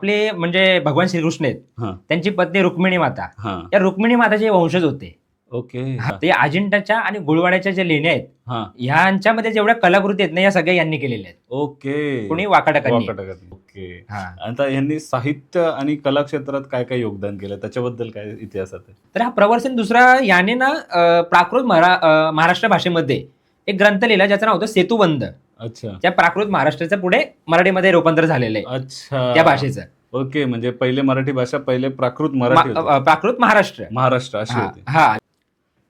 आपले म्हणजे भगवान श्रीकृष्ण आहेत. हा. त्यांची पत्नी रुक्मिणी माता. हा. या रुक्मिणी माताचे वंशज होते. ओके. ते अजिंठाच्या आणि गुळवाड्याच्या जे लेण्या आहेत हा. ह्यांच्यामध्ये जेवढ्या कलाकृती आहेत ना या सगळ्या यांनी केलेल्या आहेत. ओके. कोणी? वाकाटकांनी. ओके. हा. आता यांनी साहित्य आणि कला क्षेत्रात काय काय योगदान केलं? त्याच्याबद्दल काय इतिहासात आहे? तर हा प्रवर्सन दुसरा याने ना अं, प्राकृत मरा अं, महाराष्ट्र भाषेमध्ये एक ग्रंथ लिहिला ज्याचं नाव होतं सेतुबंध. अच्छा. त्या प्राकृत महाराष्ट्राचं पुढे मराठीमध्ये रूपांतर झालेलं आहे. अच्छा. त्या भाषेचं. ओके म्हणजे पहिले मराठी भाषा पहिले प्राकृत मा- मराठी होती. अं, प्राकृत महाराष्ट्र. महाराष्ट्र अशी हा होती. हा.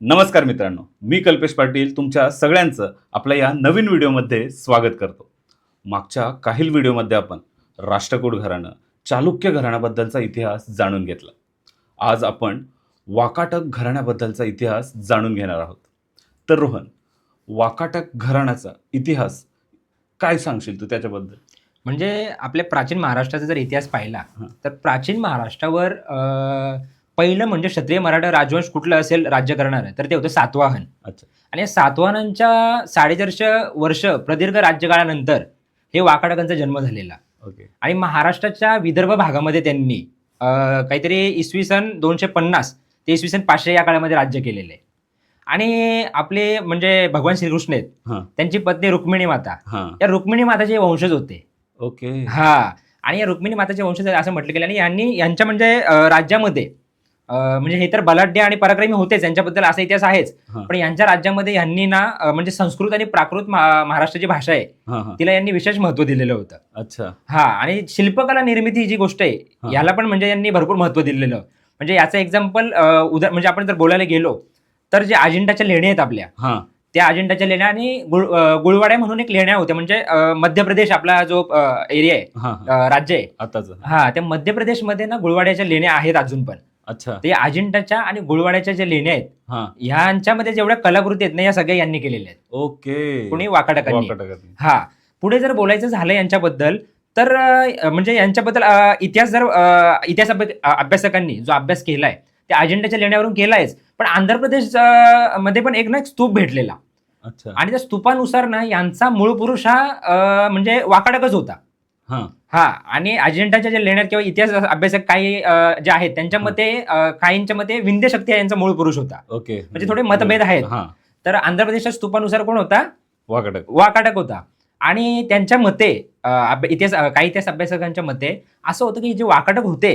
नमस्कार मित्रांनो मी कल्पेश पाटील तुमच्या सगळ्यांचं आपल्या या नवीन व्हिडिओमध्ये स्वागत करतो. मागच्या काही व्हिडिओमध्ये आपण राष्ट्रकूट घराणं चालुक्य घराण्याबद्दलचा इतिहास जाणून घेतला. आज आपण वाकाटक घराण्याबद्दलचा इतिहास जाणून घेणार आहोत. तर रोहन वाकाटक घराण्याचा इतिहास काय सांगशील तू त्याच्याबद्दल? म्हणजे आपल्या प्राचीन महाराष्ट्राचा जर इतिहास पाहिला. तर प्राचीन महाराष्ट्रावर पहिलं म्हणजे क्षत्रिय मराठा राजवंश कुठलं असेल राज्य करणारं तर ते होतं सातवाहन. अच्छा. आणि या सातवाहनांच्या साडेचारशे वर्ष प्रदीर्घ राज्यकाळानंतर हे वाकाटकांचा जन्म झालेला. ओके. आणि महाराष्ट्राच्या विदर्भ भागामध्ये त्यांनी काहीतरी इसवी सन दोनशे पन्नास ते इसवी सन पाचशे या काळामध्ये राज्य केलेलं आहे. आणि आपले म्हणजे भगवान श्रीकृष्ण आहेत. हा. त्यांची पत्नी रुक्मिणी माता. हा. या रुक्मिणी माताचे वंशज होते. ओके. हा. आणि या रुक्मिणी माताचे वंशज आहेत असं म्हटलं गेलं. आणि यांनी यांच्या म्हणजे अं, राज्यामध्ये अं, म्हणजे हे तर बलाढ्य आणि पराक्रमी होतेच. यांच्याबद्दल असा इतिहास आहेच. हा. पण यांच्या राज्यामध्ये यांनी ना अं, म्हणजे संस्कृत आणि प्राकृत महा- महाराष्ट्राची भाषा आहे. हा हा. तिला यांनी विशेष महत्त्व दिलेलं होतं. अच्छा. हा. आणि शिल्पकला निर्मिती ही जी गोष्ट आहे. याला पण म्हणजे यांनी भरपूर महत्त्व दिलेलं. म्हणजे याचं एक्झाम्पल उदाहरण म्हणजे आपण जर बोलायला गेलो तर जे अजिंठाच्या लेण्या आहेत आपल्या हा. त्या अजिंठाच्या लेण्या आणि गुळ अं, गुळवाड्या म्हणून एक लेण्या होत्या म्हणजे अं, मध्य प्रदेश आपला जो एरिया आहे हा हा. अं, राज्य आहे. आताच. हा त्या मध्य प्रदेशमध्ये ना गुळवाड्याच्या लेण्या आहेत अजून पण. अच्छा. ते अजिंठाच्या आणि गुळवाड्याच्या ज्या लेण्या आहेत हा. ह्यांच्यामध्ये जेवढ्या कलाकृती आहेत ना या सगळ्या यांनी केलेल्या आहेत. ओके. कोणी वाकाटकांनी. वाकाटकांनी. हा. पुढे जर बोलायचं झालं यांच्याबद्दल तर अं, म्हणजे यांच्याबद्दल अं, इतिहास जर अं, इतिहास अभ्या- अभ्यासकांनी जो अभ्यास केलाय त्या अजिंठाच्या लेण्यावरून केलायच. पण आंध्र प्रदेशमध्ये पण एक ना एक स्तूप भेटलेला. अच्छा. आणि त्या स्तूपानुसार ना यांचा मूळ पुरुष हा म्हणजे वाकाटकच होता. हा. आणि अजिंठाच्या ज्या लेण्यात किंवा इतिहास अभ्यासक काही जे आहेत त्यांच्या मते काहींच्या मते विंध्य शक्ती यांचा मूळ पुरुष होता. ओके. म्हणजे थोडे मतभेद आहेत. हा. तर आंध्र प्रदेशच्या स्तूपानुसार कोण होता? वाकाटक वाकाटक होता. आणि त्यांच्या मते इतिहास काही इतिहास अभ्यासकांच्या मते असं होतं की जे वाकाटक होते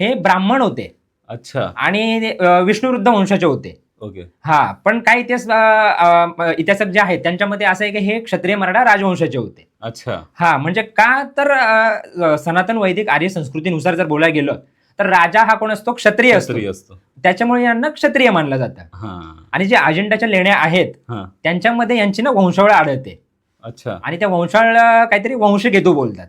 हे ब्राह्मण होते. अच्छा. आणि अं, विष्णुवृद्ध वंशाचे होते. ओके. हा पण काही इतिहास अं, अं, इतिहासक जे आहेत त्यांच्या मते असं आहे की हे क्षत्रिय मराठा राजवंशाचे होते. अच्छा. हा म्हणजे का तर अं, सनातन वैदिक आर्य संस्कृतीनुसार जर बोलायला गेलं तर राजा हा कोण असतो? क्षत्रिय असतो. असतो. त्याच्यामुळे यांना क्षत्रिय मानलं जातं. हा. आणि जे अजेंडाच्या लेण्या आहेत हा. त्यांच्यामध्ये यांची ना वंशावळ आढळते. अच्छा. आणि त्या वंशावळ काहीतरी वंशकेतू बोलतात.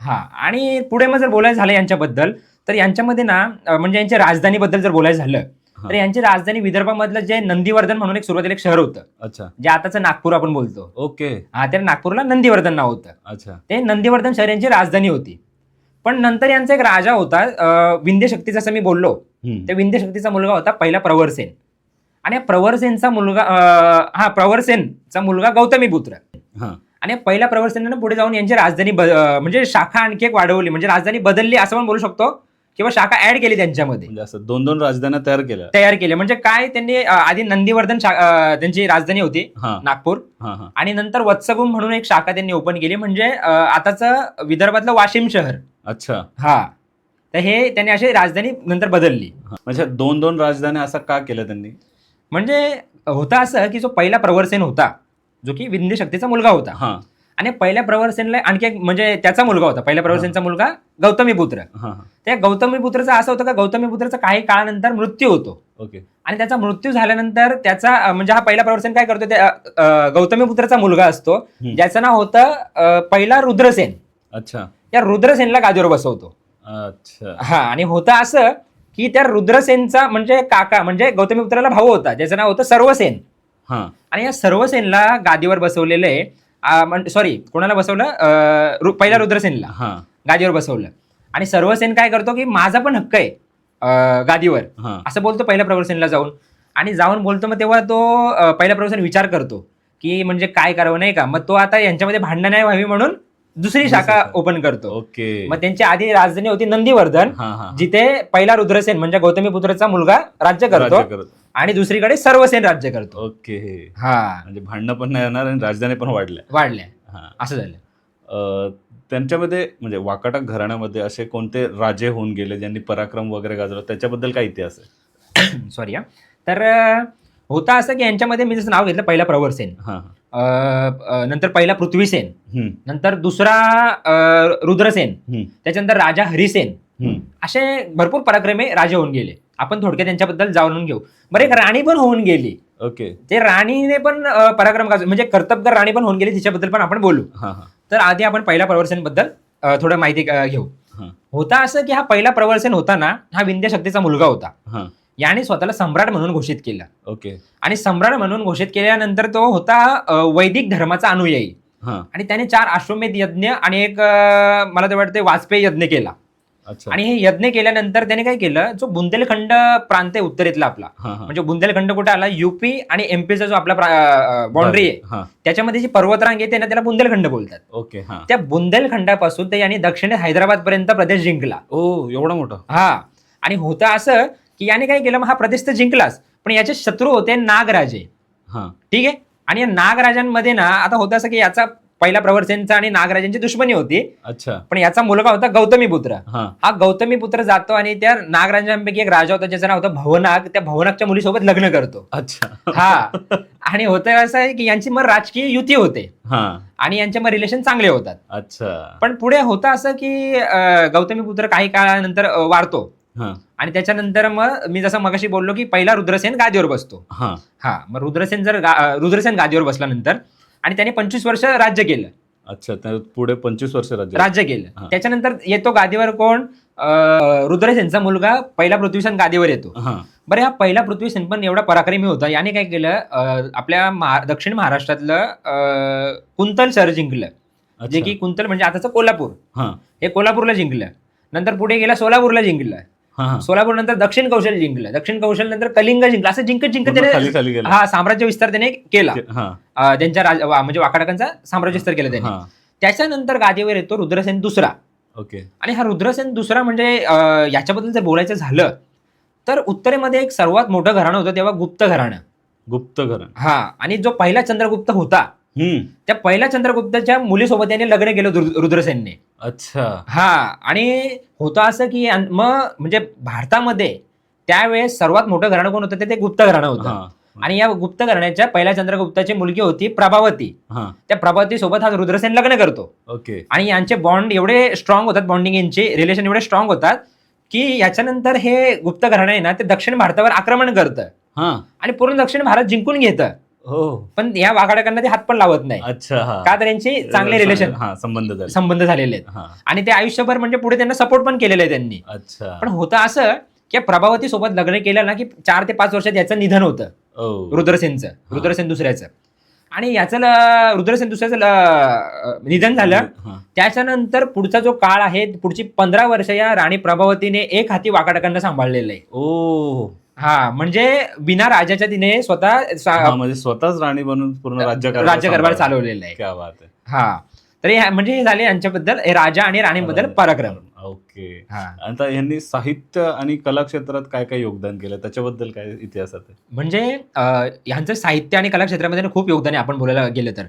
हा आणि पुढे मग जर बोलायचं झालं यांच्याबद्दल तर यांच्यामध्ये ना म्हणजे यांच्या राजधानीबद्दल जर बोलायचं झालं तर यांची राजधानी विदर्भामधलं जे नंदीवर्धन म्हणून एक सुरुवातीला एक शहर होतं अच्छा. जे आताचं नागपूर आपण बोलतो. ओके. हा त्या नागपूरला नंदीवर्धन नाव होतं. अच्छा. ते नंदीवर्धन शहर यांची राजधानी होती. पण नंतर यांचा एक राजा होता अं, विंध्य शक्ती जसं मी बोललो. त्या विंध्य शक्तीचा मुलगा होता पहिला प्रवरसेन आणि प्रवरसेनचा मुलगा हा प्रवरसेनचा मुलगा गौतमीपुत्र हा. आणि पहिल्या प्रवरसेनानं पुढे जाऊन यांची राजधानी म्हणजे शाखा आणखी एक वाढवली म्हणजे राजधानी बदलली असं पण बोलू शकतो. किंवा शाखा ऍड केली त्यांच्यामध्ये. म्हणजे असं दोन दोन राजधान्या तयार केल्या. तयार केले म्हणजे काय त्यांनी अं, आधी नंदीवर्धन शा- अं, त्यांची राजधानी होती हा. नागपूर. हा हा. आणि नंतर वत्सगुम म्हणून एक शाखा त्यांनी ओपन केली. म्हणजे अं, आताचं विदर्भातलं वाशिम शहर. अच्छा. हा. तर हे त्यांनी अशी राजधानी नंतर बदलली. हा. म्हणजे दोन दोन राजधान्या असं का केलं त्यांनी? म्हणजे होतं असं की जो पहिला प्रवरसेन होता जो की विंध्य शक्तीचा मुलगा होता. हा. आणि पहिल्या प्रवरसेनला आणखी एक म्हणजे त्याचा मुलगा होता. पहिल्या प्रवरसेनचा मुलगा गौतमीपुत्र हा हा. त्या गौतमीपुत्राचा असं होतं का गौतमीपुत्राचा काही काळानंतर मृत्यू होतो. ओके. आणि त्याचा मृत्यू झाल्यानंतर त्याचा म्हणजे हा पहिला प्रवर्तन काय करतो त्या अं, गौतमीपुत्राचा मुलगा असतो. ज्याचं नाव होतं पहिला रुद्रसेन. अच्छा. या रुद्रसेनला गादीवर बसवतो. अच्छा. हा आणि होतं असं की त्या रुद्रसेनचा म्हणजे काका म्हणजे गौतमीपुत्राला भाऊ होता. ज्याचं नाव होतं सर्वसेन. हा. आणि या सर्वसेनला गादीवर बसवलेलं आहे सॉरी कोणाला बसवलं? रु- पहिल्या रुद्रसेनला. हा. गादीवर बसवलं. आणि सर्वसेन काय करतो की माझा पण हक्क आहे अं, गादीवर. हा. असं बोलतो पहिल्या प्रवर्तनला जाऊन. आणि जाऊन बोलतो मग तेव्हा तो अं, पहिल्या प्रवर्तन विचार करतो की म्हणजे काय करावं नाही का? मग तो आता यांच्यामध्ये भांडणं नाही व्हावी म्हणून दुसरी दुसरी शाखा शाखा. ओपन करतो. ओके. मग त्यांची आधी राजधानी होती नंदीवर्धन. हा हा. जिथे पहिला रुद्रसेन म्हणजे गौतमीपुत्राचा मुलगा राज्य करतो. राज्य करत. आणि दुसरीकडे सर्वसेन राज्य करतो. ओके. हा. म्हणजे भांडणं पण नाही येणार आणि राजधानी पण वाढल्या. वाढल्या. हा. असं झालं. अं, त्यांच्यामध्ये म्हणजे वाकाटक घराण्यामध्ये असे कोणते राजे होऊन गेले ज्यांनी पराक्रम वगैरे गाजवला? त्याच्याबद्दल काय इतिहास आहे? सॉरी हा. तर अं, होतं असं की यांच्यामध्ये मी जसं नाव घेतलं पहिला प्रवरसेन हा हा. अं, अं, नंतर पहिला पृथ्वीसेन हम्म, नंतर दुसरा अं, रुद्रसेन हम्म, त्याच्यानंतर राजा हरिसेन हम्म. असे भरपूर पराक्रमे राजे होऊन गेले. आपण थोडक्यात त्यांच्याबद्दल जाणून घेऊ. बरं एक राणी पण होऊन गेली. ओके. ते राणीने पण अं, पराक्रम गाजवले. म्हणजे कर्तबगार राणी पण होऊन गेली तिच्याबद्दल पण आपण बोलू. हा हा. तर आधी आपण पहिल्या प्रवर्सनबद्दल अं, थोडं माहिती अं, घेऊ. हा. होता असं की हा पहिला प्रवर्सन होता ना हा विंध्यशक्तीचा मुलगा होता. हा. याने स्वतःला सम्राट म्हणून घोषित केलं. ओके. आणि सम्राट म्हणून घोषित केल्यानंतर तो होता अं, वैदिक धर्माचा अनुयायी. हा. आणि त्याने चार अश्वमेध यज्ञ आणि एक अं, मला तर वाटतं वाजपेयी यज्ञ केला. आणि हे यज्ञ केल्यानंतर त्याने काय केलं जो बुंदेलखंड प्रांत आहे उत्तरेतला आपला म्हणजे बुंदेलखंड कुठे आला युपी आणि एमपीचा जो आपला बाउंड्री आहे त्याच्यामध्ये जी पर्वतरांग येते ना त्याला बुंदेलखंड बोलतात. ओके हा. त्या बुंदेलखंडापासून ते यांनी दक्षिण हैदराबाद पर्यंत प्रदेश जिंकला. ओ एवढा मोठा? हा. आणि होतं असं की याने काय केलं मग हा प्रदेश तर जिंकलाच पण याचे शत्रू होते नागराजे. हा. ठीक आहे? आणि या नागराजांमध्ये ना आता होतं असं की याचा पहिला प्रवर्सेनचा आणि नागराजांची दुश्मनी होती. अच्छा. पण याचा मुलगा होता गौतमीपुत्र हा. हा गौतमीपुत्र जातो आणि त्या नागराजांपैकी एक राजा होता ज्याचं नाव होतं भवनाग. त्या भवनागच्या मुलीसोबत लग्न करतो. अच्छा. हा. आणि होतं असं आहे की यांची मग राजकीय युती होते. हा. आणि यांचे मग रिलेशन चांगले होतात. अच्छा. पण पुढे होतं असं की अं, गौतमीपुत्र काही काळानंतर अं, वारतो हा. आणि त्याच्यानंतर मग मी जसं मगाशी बोललो की पहिला रुद्रसेन गादीवर बसतो. हा. हा. मग रुद्रसेन जर गा- अं, रुद्रसेन गादीवर बसल्यानंतर आणि त्याने पंचवीस वर्ष राज्य केलं. अच्छा पुढे पंचवीस वर्ष राज्य राज्य. केलं. त्याच्यानंतर येतो गादीवर कोण? अं, रुद्रसेनचा मुलगा पहिला पृथ्वीसेन गादीवर येतो. बरं हा पहिला पृथ्वीसेन पण एवढा पराक्रमी होता. याने काय केलं? आपल्या महा- दक्षिण महाराष्ट्रातलं कुंतल शहर जिंकलं. जे की कुंतल म्हणजे आताचं कोल्हापूर. हा कोल्हापूरला जिंकलं. नंतर पुढे गेला सोलापूरला जिंकलं. सोलापूर नंतर दक्षिण कौशल जिंकलं. दक्षिण कौशल नंतर कलिंग जिंकलं. असं जिंकत जिंकत त्याने हा साम्राज्य विस्तार त्याने केला. त्यांच्या म्हणजे वाकाडकांचा साम्राज्य विस्तार केला त्याने. त्याच्यानंतर गादीवर येतो रुद्रसेन दुसरा. ओके. आणि हा रुद्रसेन दुसरा म्हणजे याच्याबद्दल जर बोलायचं झालं तर उत्तरेमध्ये एक सर्वात मोठं घराणं होतं तेव्हा गुप्त घराणं. गुप्त घर हा आणि जो पहिला चंद्रगुप्त होता त्या पहिल्या चंद्रगुप्ताच्या मुलीसोबत त्याने लग्न केलं रुद्र- रुद्रसेनने. अच्छा. हा आणि होतं असं की मग म्हणजे भारतामध्ये त्यावेळेस सर्वात मोठं घराणं कोण होतं? ते- गुप्त घराणं होतं. आणि या गुप्त घराण्याच्या पहिल्या चंद्रगुप्ताची मुलगी होती प्रभावती. त्या प्रभावती सोबत हा रुद्रसेन लग्न करतो. ओके. आणि यांचे बॉन्ड एवढे स्ट्रॉंग होतात बॉन्डिंग यांचे रिलेशन एवढे स्ट्रॉंग होतात की याच्यानंतर हे गुप्त घराणं आहे ना ते दक्षिण भारतावर आक्रमण करतं. आणि पूर्ण दक्षिण भारत जिंकून घेतं. हो. पण या वाघाडकांना ते हात पण लावत नाही. अच्छा हा. का तर यांचे चांगले रिलेशन हा संबंध झाले. संबंध झालेले आहेत. हा. आणि ते आयुष्यभर म्हणजे पुढे त्यांना सपोर्ट पण केलेलं आहे त्यांनी. अच्छा. पण होतं असं की या प्रभावती सोबत लग्न केलं ना की चार ते पाच वर्षात याचं निधन होतं. ओ. रुद्रसेनचं. रुद्रसेन दुसऱ्याचं. आणि याचं ल- रुद्रसेन दुसऱ्याचं ल- निधन झालं. हा. त्याच्यानंतर पुढचा जो काळ आहे पुढची पंधरा वर्ष या राणी प्रभावतीने एक हाती वाकाडकांना सांभाळलेलं आहे. ओ. हा म्हणजे बिना राजाच्या तिने स्वतः हा म्हणजे स्वतःच राणी बनून पूर्ण राज्य राज्यकारभार चालवलेला आहे. क्या बात आहे. हा. तर हे- म्हणजे हे झाले यांच्याबद्दल हे राजा आणि राणीबद्दल पराक्रम. ओके. हा. आता यांनी साहित्य आणि कला क्षेत्रात काय काय योगदान केलं? त्याच्याबद्दल काय इतिहासात आहे? म्हणजे अं, ह्यांचं साहित्य आणि कला क्षेत्रामध्ये ना खूप योगदान आहे आपण बोलायला गेलं तर.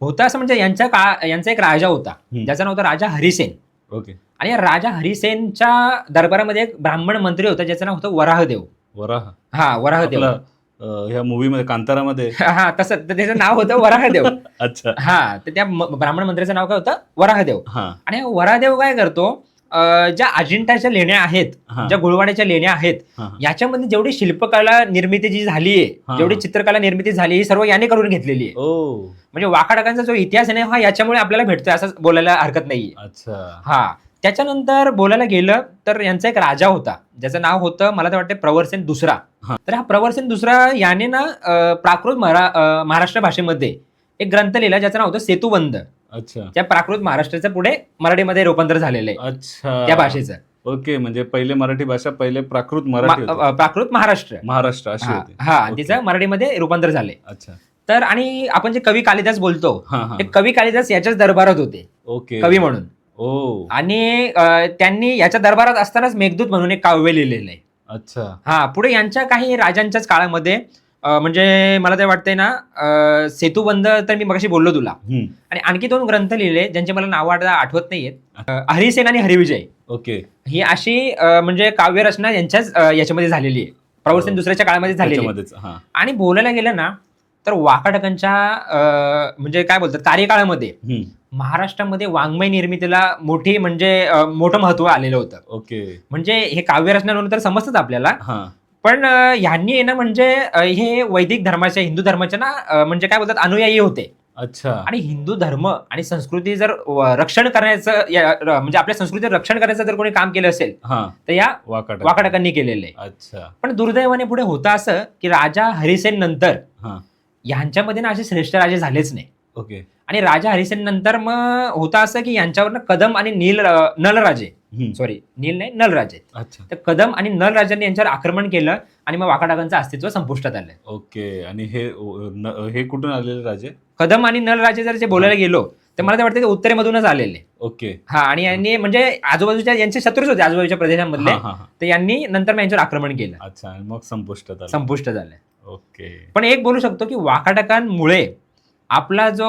होतं असं म्हणजे यांचा का यांचा एक राजा होता. हम्म. ज्याचं नाव होतं राजा हरिसेन. ओके. आणि या राजा हरिसेनच्या दरबारामध्ये एक ब्राह्मण मंत्री होता ज्याचं नाव होतं वराहदेव. वराह. हा वराहदेव आपला अं, ह्या मूवी मध्ये कांतारामध्ये. हा तसं तर त्याचं नाव होतं वराहदेव अच्छा. हा तर त्या म- ब्राह्मण मंत्र्याचं नाव काय होतं? वराहदेव हा. आणि वराहदेव काय करतो? अं, ज्या अजिंठाच्या लेण्या आहेत हा. ज्या गुळवाड्याच्या लेण्या आहेत हा. याच्यामध्ये जेवढी शिल्पकला निर्मिती जी झाली आहे. जेवढी चित्रकला निर्मिती झाली ही सर्व याने करून घेतलेली आहे ओ. म्हणजे वाकाडकांचा जो इतिहास आहे ना हा याच्यामुळे आपल्याला भेटतोय असं बोलायला हरकत नाहीये. अच्छा. हा. त्याच्यानंतर बोलायला गेलं तर यांचा एक राजा होता. ज्याचं नाव होतं मला तर वाटतं प्रवरसेन दुसरा. तर हा प्रवरसेन दुसरा याने ना प्राकृत मरा महाराष्ट्र भाषेमध्ये एक ग्रंथ लिहिला ज्याचं नाव होतं सेतुबंध अच्छा. त्या प्राकृत महाराष्ट्राचं पुढे मराठीमध्ये रूपांतर झालेलं आहे. अच्छा. त्या भाषेचं. ओके म्हणजे पहिले मराठी भाषा पहिले प्राकृत मराठी प्राकृत महाराष्ट्र. महाराष्ट्र अशी हा होती. हा. तिचं मराठीमध्ये रूपांतर झाले अच्छा. तर आणि आपण जे कवी कालिदास बोलतो ते कवी कालिदास याच्याच दरबारात होते. ओके. कवी म्हणून. ओ आणि अं, त्यांनी याच्या दरबारात असतानाच मेघदूत म्हणून एक काव्य लिहिलेलं आहे. अच्छा. हा पुढे यांच्या काही राजांच्याच काळामध्ये अं, म्हणजे मला ते वाटतंय ना अं, सेतुबंध तर मी मगाशी बोललो तुला. हम्म. आणि आणखी दोन ग्रंथ लिहिले ज्यांचे मला नाव आता आठवत नाहीयेत. अं, हरिसेन आणि हरिविजय. ओके. ही अशी अं, म्हणजे काव्यरचना यांच्याच अं, याच्यामध्ये झालेली आहे. प्रौढसेन हो. दुसऱ्याच्या काळामध्ये झालेली आहे. त्याच्यामध्येच हा. आणि बोलायला गेलं ना तर वाकाटकांच्या म्हणजे काय बोलतात कार्यकाळामध्ये. महाराष्ट्रामध्ये वाङ्मय निर्मितीला मोठी म्हणजे मोठं महत्त्व आलेलं होतं. ओके. म्हणजे हे काव्यरचना तर समजतात आपल्याला. पण ह्यांनी ना म्हणजे हे वैदिक धर्माच्या हिंदू धर्माच्या ना म्हणजे काय बोलतात अनुयायी होते. अच्छा. आणि हिंदू धर्म आणि संस्कृती जर रक्षण करण्याचं म्हणजे आपल्या संस्कृतीचं रक्षण करायचं जर कोणी काम केलं असेल तर या वाकाट वाकाटकांनी केलेलं आहे. अच्छा. पण दुर्दैवाने पुढे होतं असं की राजा हरिसेन नंतर यांच्यामध्ये ना असे श्रेष्ठ राजे झालेच नाही. ओके. आणि राजा हरिसेन नंतर मग होतं असं की यांच्यावर कदम आणि नील नलराजे. सॉरी नील नाही नलराजे अच्छा. तर कदम आणि नलराजांनी यांच्यावर आक्रमण केलं आणि मग वाकाटकांचं अस्तित्व संपुष्टात आलं. ओके. आणि हे हे कुठून आलेले राजे? कदम आणि नलराजे जर जे बोलायला गेलो तर मला ते वाटतं ते उत्तरेमधूनच आलेले. ओके. हा आणि यांनी म्हणजे आजूबाजूच्या यांचे शत्रूच होते आजूबाजूच्या प्रदेशांमधले. तर यांनी नंतर मग यांच्यावर आक्रमण केलं. अच्छा मग संपुष्टात आलं. संपुष्ट झालं ओके. पण एक बोलू शकतो की वाकाटकांमुळे आपला जो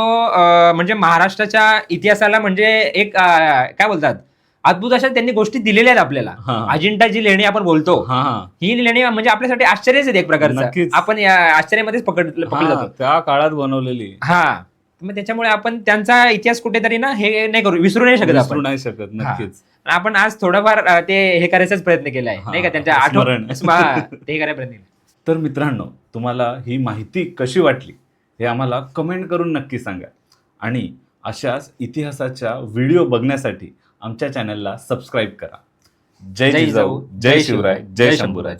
म्हणजे महाराष्ट्राच्या इतिहासाला म्हणजे एक काय बोलतात? अद्भुत अशा त्यांनी गोष्टी दिलेल्या आहेत आपल्याला. अजिंठा जी लेणी आपण बोलतो. हा लेणी म्हणजे आपल्यासाठी आश्चर्यच आहे एक प्रकारचं. आपण आश्चर्यामध्येच पकड पकडलं जातो. त्या काळात बनवलेली. हा. मग त्याच्यामुळे आपण त्यांचा इतिहास कुठेतरी ना हे नाही करू विसरू नाही शकत विसरू आपण नाही शकत नक्कीच. आपण आज थोडंफार ते हे करायचाच प्रयत्न केलाय नाही का? त्यांच्या. आठवण ते करायचा प्रयत्न केला. तर मित्रांनो तुम्हाला ही माहिती कशी वाटली हे आम्हाला कमेंट करून नक्की सांगा. आणि अशाच इतिहासाच्या व्हिडिओ बघण्यासाठी आमच्या चॅनलला सबस्क्राईब करा. जय जिजाऊ जय शिवराय जय शंभूराज.